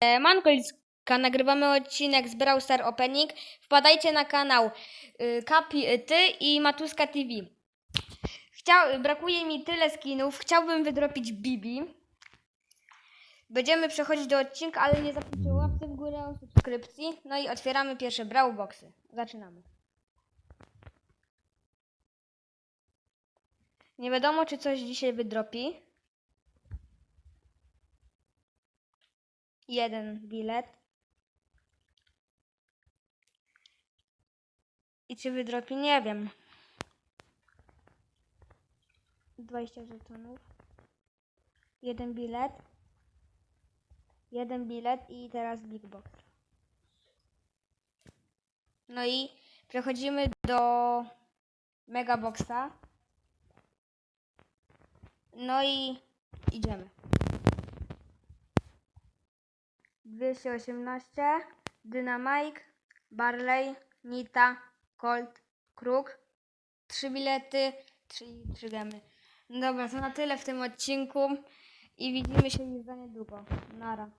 E, Mankolska, nagrywamy odcinek z Brawl Star Opening. Wpadajcie na kanał y, Kapi y, Ty i Matuska TV. Chciał, brakuje mi tyle skinów. Chciałbym wydropić Bibi. Będziemy przechodzić do odcinka, ale nie zapomnijcie o łapce w górę, subskrypcji. No i otwieramy pierwsze Brawl Boxy. Zaczynamy. Nie wiadomo, czy coś dzisiaj wydropi. Jeden bilet. I czy wydropi? Nie wiem. 20 żetonów. Jeden bilet. Jeden bilet i teraz Big Box. No i przechodzimy do Mega Boxa. No i idziemy. 218, Dynamite, Barley, Nita, Colt, Kruk, 3 bilety, 3, 3 gemy. Dobra, to na tyle w tym odcinku i widzimy się już za niedługo. Nara.